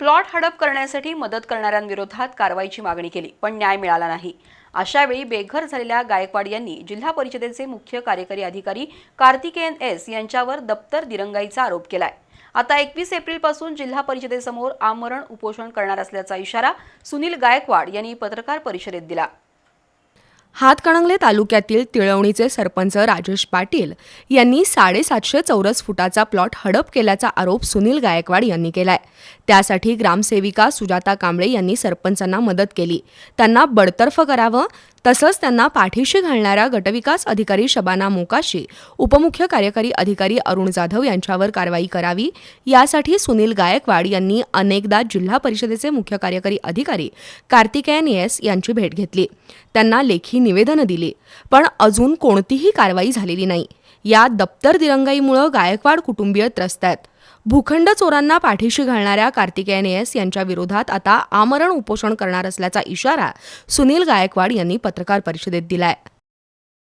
Plot हडप करण्यासाठी मदत करणाऱ्यांविरोधात कारवाईची मागणी केली पण न्याय मिळाला नाही. अशावेळी बेघर झालेल्या गायकवाड यांनी जिल्हा परिषदेचे मुख्य कार्यकारी अधिकारी कार्तिकेयन एस यांच्यावर दप्तर दिरंगाईचा आरोप केलाय. आता एकवीस एप्रिलपासून जिल्हा परिषदेसमोर आमरण उपोषण करणार असल्याचा इशारा सुनील गायकवाड यांनी पत्रकार परिषदेत दिला. हातकणंगले तालुक्यातील तिळवणीचे सरपंच राजेश पाटील यांनी साडेसातशे चौरस फुटाचा प्लॉट हडप केल्याचा आरोप सुनील गायकवाड यांनी केलाय. त्यासाठी ग्रामसेविका सुजाता कांबळे यांनी सरपंचांना मदत केली. त्यांना बडतर्फ करावं तसंच त्यांना पाठीशी घालणाऱ्या गटविकास अधिकारी शबाना मोकाशी उपमुख्य कार्यकारी अधिकारी अरुण जाधव यांच्यावर कारवाई करावी. यासाठी सुनील गायकवाड यांनी अनेकदा जिल्हा परिषदेचे मुख्य कार्यकारी अधिकारी कार्तिकेयन एस यांची भेट घेतली. त्यांना लेखी निवेदनं दिली. पण अजून कोणतीही कारवाई झालेली नाही. या दप्तर दिरंगाईमुळं गायकवाड कुटुंबीय त्रस्त आहेत. भूखंड चोरांना पाठीशी घालणाऱ्या कार्तिकेयन एस यांच्या विरोधात आता आमरण उपोषण करणार असल्याचा इशारा सुनील गायकवाड यांनी पत्रकार परिषदेत दिलाय.